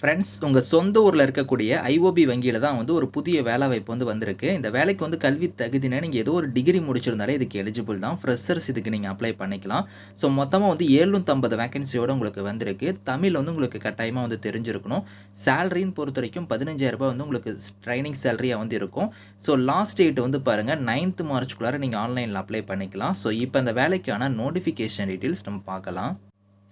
Friends உங்கள் சொந்த ஊரில் இருக்கக்கூடிய ஐஓபி வங்கியில் தான் வந்து ஒரு புதிய வேலை வாய்ப்பு வந்து வந்திருக்கு. இந்த வேலைக்கு வந்து கல்வி தகுதினா நீங்கள் ஏதோ ஒரு டிகிரி முடிச்சிருந்தாலே இதுக்கு எலிஜிபிள் தான். ஃப்ரெஷர்ஸ் இதுக்கு நீங்கள் அப்ளை பண்ணிக்கலாம். ஸோ மொத்தமாக வந்து ஏழ்நூற்றம்பது வேகன்சியோடு உங்களுக்கு வந்திருக்கு. தமிழ் வந்து உங்களுக்கு கட்டாயமாக வந்து தெரிஞ்சிருக்கணும். சேலரின்னு பொறுத்த வரைக்கும் பதினஞ்சாயிரரூபா வந்து உங்களுக்கு ட்ரைனிங் சேலரியாக வந்து இருக்கும். ஸோ லாஸ்ட் டேட் வந்து பாருங்கள் நைன்த் மார்ச்குள்ளார நீங்கள் ஆன்லைனில் அப்ளை பண்ணிக்கலாம். ஸோ இப்போ இந்த வேலைக்கான நோட்டிஃபிகேஷன் டீட்டெயில்ஸ் நம்ம பார்க்கலாம்.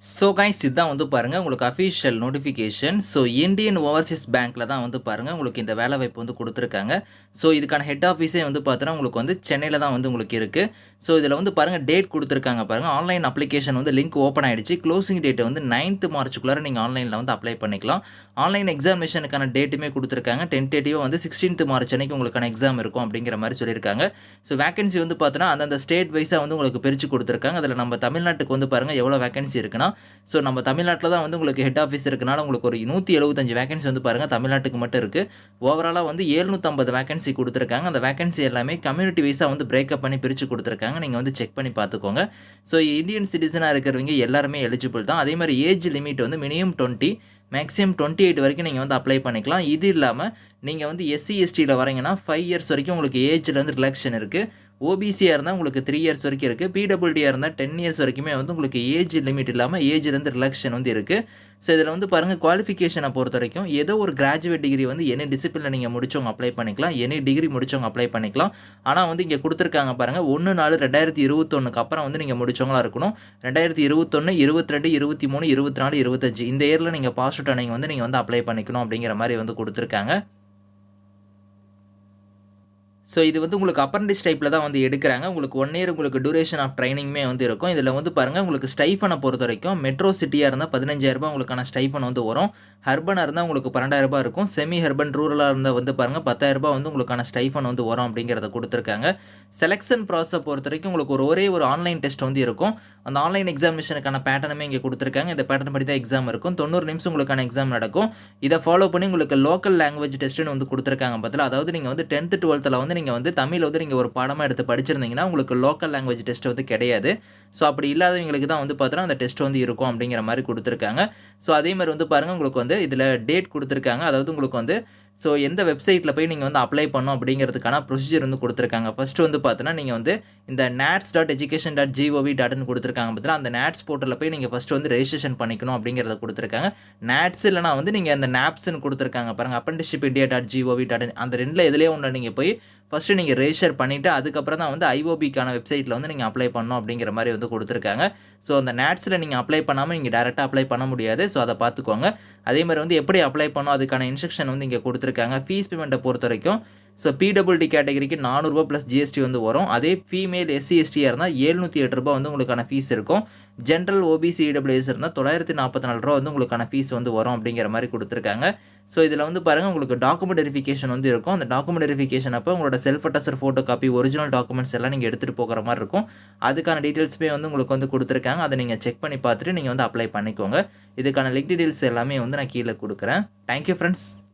ஸோ கைஸ் இதுதான் வந்து பாருங்கள் உங்களுக்கு official notification so Indian Overseas பேங்க்கில் தான் வந்து பாருங்கள் உங்களுக்கு இந்த வேலை வாய்ப்பு வந்து கொடுத்துருக்காங்க. ஸோ இதுக்கான ஹெட் ஆஃபீஸே வந்து பார்த்தோன்னா உங்களுக்கு வந்து சென்னையில் தான் வந்து உங்களுக்கு இருக்குது ஸோ இதில் வந்து பாருங்கள் டேட் கொடுத்துருக்காங்க பாருங்கள் ஆன்லைன் அப்ளிகேஷன் வந்து லிங்க் ஓப்பன் ஆகிடுச்சு க்ளோசிங் டேட் வந்து நைன்த்து மார்ச்சுக்குள்ளே நீங்கள் ஆன்லைனில் வந்து அப்ளை பண்ணிக்கலாம். ஆன்லைன் எக்ஸாமினேஷனுக்கான டேட்டுமே கொடுத்துருக்காங்க. டென்டேட்டிவாக வந்து சிக்ஸ்டீன்த் மார்ச் அன்னைக்கு உங்களுக்கான எக்ஸாம் இருக்கும் அப்படிங்கிற மாதிரி சொல்லியிருக்காங்க. ஸோ வேகன்சி வந்து பார்த்தோன்னா அந்தந்த ஸ்டேட் வைஸாக வந்து உங்களுக்கு பிரித்து கொடுத்துருக்காங்க. அதில் நம்ம தமிழ்நாட்டுக்கு வந்து பாருங்கள் எவ்வளோ வேகன்சி இருக்குன்னா ஸோ நம்ம தமிழ்நாட்டில் தான் வந்து உங்களுக்கு ஹெட் ஆஃபீஸ் இருக்கனால உங்களுக்கு ஒரு நூற்றி எழுபத்தஞ்சு வேகன்சி வந்து பாருங்கள் தமிழ்நாட்டுக்கு மட்டும் இருக்குது ஓவராலாக வந்து ஏழ்நூற்றம்பது வேகன்சி கொடுத்துருக்காங்க. அந்த வேகன்சி எல்லாமே கம்யூனிட்டி வைஸாக வந்து பிரேக்கப் பண்ணி பிரித்து கொடுத்துருக்காங்க. நீங்கள் வந்து செக் பண்ணி பார்த்துக்கோங்க. ஸோ இந்தியன் சிட்டிசனாக இருக்கிறவங்க எல்லாருமே எலிஜிபிள் தான். அதே மாதிரி ஏஜ் லிமிட் வந்து minimum twenty maximum twenty eight வரைக்கும் நீங்கள் வந்து அப்ளை பண்ணிக்கலாம். இது இல்லாமல் நீங்கள் வந்து எஸ்சி எஸ்டியில் வரீங்கன்னா ஃபைவ் இயர்ஸ் வரைக்கும் உங்களுக்கு ஏஜில் வந்து ரிலாக்ஷன் இருக்குது ஓபிசியாக இருந்தால் உங்களுக்கு த்ரீ இயர்ஸ் வரைக்கும் இருக்குது பிடபிள்டியாக இருந்தால் டென் இயர்ஸ் வரைக்குமே வந்து உங்களுக்கு ஏஜ் லிமிட் இல்லாமல் ஏஜ்லேருந்து ரிலாக்ஷன் வந்து இருக்குது ஸோ இதில் வந்து பாருங்கள் குவாலிஃபிகேஷனை பொறுத்த வரைக்கும் ஏதோ ஒரு கிராஜுவேட் டிகிரி வந்து எனி டிசிப்ளினில் நீங்கள் முடிச்சவங்க அப்ளை பண்ணிக்கலாம். எனி டிகிரி முடிச்சவங்க அப்ளை பண்ணிக்கலாம். ஆனால் வந்து இங்கே கொடுத்துருக்காங்க பாருங்கள் ஒன்று நாலு ரெண்டாயிரத்தி இருபத்தொன்னுக்கு அப்புறம் வந்து நீங்கள் முடிச்சவங்களா இருக்கணும். ரெண்டாயிரத்தி இருபத்தொன்று இருபத்தி ரெண்டு இருபத்தி மூணு இருபத்தி நாலு இருபத்தஞ்சு இந்த இயரில் நீங்கள் பாஸ் அவுட் ஆனீங்க வந்து நீங்கள் வந்து அப்ளை பண்ணிக்கணும் அப்படிங்கிற மாதிரி வந்து கொடுத்துருக்காங்க. ஸோ இது வந்து உங்களுக்கு அப்ரண்டிஸ் டைப்பில் தான் வந்து எடுக்கிறாங்க. உங்களுக்கு ஒன் இயர் உங்களுக்கு டூரேஷன் ஆஃப் ட்ரைனிங்குமே வந்து இருக்கும். இதில் வந்து பாருங்கள் உங்களுக்கு ஸ்டைஃபனை பொறுத்த வரைக்கும் மெட்ரோ சிட்டியாக இருந்தால் பதினஞ்சாயிரரூபா உங்களுக்கான ஸ்டைஃபன் வந்து வரும். ஹர்பனாக இருந்தால் உங்களுக்கு பன்னெண்டாயிரரூபா இருக்கும். செமி ஹர்பன் ரூரலாக இருந்தால் வந்து பாருங்கள் பத்தாயிரரூபா வந்து உங்களுக்கான ஸ்டைஃபன் வந்து வரும் அப்படிங்கிறத கொடுத்துருக்காங்க. செலெக்ஷன் ப்ராசஸை பொறுத்த வரைக்கும் உங்களுக்கு ஒரு ஒரே ஒரு ஆன்லைன் டெஸ்ட் வந்து இருக்கும். அந்த ஆன்லைன் எக்ஸாமினேஷனுக்கான பேட்டர்னுமே இங்கே கொடுத்துருக்காங்க. இந்த பேட்டர்ன் படி தான் எக்ஸாம் இருக்கும். தொண்ணூறு நிமிஷம் உங்களுக்கான எக்ஸாம் நடக்கும். இதை ஃபாலோ பண்ணி உங்களுக்கு லோக்கல் லாங்குவேஜ் டெஸ்ட்டுன்னு வந்து கொடுத்துருக்காங்க பதில் அதாவது நீங்கள் வந்து டென்த்து டுவெல்த்தில் வந்து நீங்கள் வந்து தமிழ் வந்து நீங்கள் ஒரு பாடமாக எடுத்து படிச்சிருந்தீங்கன்னா உங்களுக்கு லோக்கல் லாங்குவேஜ் டெஸ்ட் வந்து கிடையாது. ஸோ அப்படி இல்லாதவங்களுக்கு தான் வந்து பார்த்தோன்னா அந்த டெஸ்ட் வந்து இருக்கும் அப்படிங்கிற மாதிரி கொடுத்துருக்காங்க. ஸோ அதே மாதிரி வந்து பாருங்கள் உங்களுக்கு வந்து இதில் டேட் கொடுத்துருக்காங்க. அதாவது உங்களுக்கு வந்து ஸோ எந்த வெப்சைட்டில் போய் நீங்கள் வந்து அப்ளை பண்ணும் அப்படிங்கிறதுக்கான ப்ரொசீஜர் வந்து கொடுத்துருக்காங்க. ஃபஸ்ட்டு வந்து பார்த்தீங்கன்னா நீங்கள் வந்து இந்த NATS dot education dot G O V டாட்னு கொடுத்துருக்காங்க பார்த்தீங்கன்னா அந்த நேட்ஸ் போர்ட்டலில் போய் நீங்கள் ஃபஸ்ட்டு வந்து ரெஜிஸ்ட்ரேஷன் பண்ணிக்கணும் அப்படிங்கிறத கொடுத்துருக்காங்க. நேட்ஸ் இல்லைனா வந்து நீங்கள் அந்த நேப்ஸ்ன்னு கொடுத்துருக்காங்க. பாருங்கள் apprenticeship India dot G O V dot அந்த ரெண்டில் எதுலேயே ஒன்று நீங்கள் போய் ஃபஸ்ட்டு நீங்கள் ரெஜிஸ்டர் பண்ணிவிட்டு அதுக்கப்புறம் தான் வந்து ஐஓபிக்கான வெப்சைட்டில் வந்து நீங்கள் அப்ளை பண்ணணும் அப்படிங்கிற மாதிரி வந்து கொடுத்துருக்காங்க. ஸோ அந்த நேட்ஸில் நீங்கள் அப்ளை பண்ணாமல் நீங்கள் டேரெக்டாக அப்ளை பண்ண முடியாது. ஸோ அதை பார்த்துக்கோங்க. அதே மாதிரி வந்து எப்படி அப்ளை பண்ணணும் அதுக்கான இன்ஸ்ட்ரக்ஷன் வந்து இங்கே கொடுத்து கொடுத்துருக்காங்க ஃபீஸ் பேமெண்ட்டை பொறுத்த வரைக்கும் ஸோ பிடபிள்டி கேட்டகரிக்கு நானூறுரூபா ப்ளஸ் ஜிஎஸ்டி வந்து வரும். அதே ஃபீமேல் எஸ்சி எஸ்டியாக இருந்தால் ஏழ்நூற்றி எட்டு ரூபா வந்து உங்களுக்கான ஃபீஸ் இருக்கும். ஜென்ரல் ஓபிசி இடபிள்யூஎஸ் இருந்தால் தொள்ளாயிரத்தி நாற்பத்தி நாலு ரூபா வந்து உங்களுக்கான ஃபீஸ் வந்து வரும் அப்படிங்கிற மாதிரி கொடுத்துருக்காங்க. ஸோ இதில் வந்து பாருங்கள் உங்களுக்கு டாக்குமெண்ட் வெரிஃபிகேஷன் வந்து இருக்கும். அந்த டாக்குமெண்ட் வெரிஃபிகேஷன் அப்போ உங்களோட self attested photo copy original documents எல்லாம் நீங்கள் எடுத்துகிட்டு போகிற மாதிரி இருக்கும். அதுக்கான டீட்டெயில்ஸுமே வந்து உங்களுக்கு வந்து கொடுத்துருக்காங்க. அதை நீங்கள் செக் பண்ணி பார்த்துட்டு நீங்கள் வந்து அப்ளை பண்ணிக்கோங்க. இதுக்கான லிங்க் டீட்டெயில்ஸ் எல்லாமே வந்து நான் கீழே கொடுக்குறேன். Thank you friends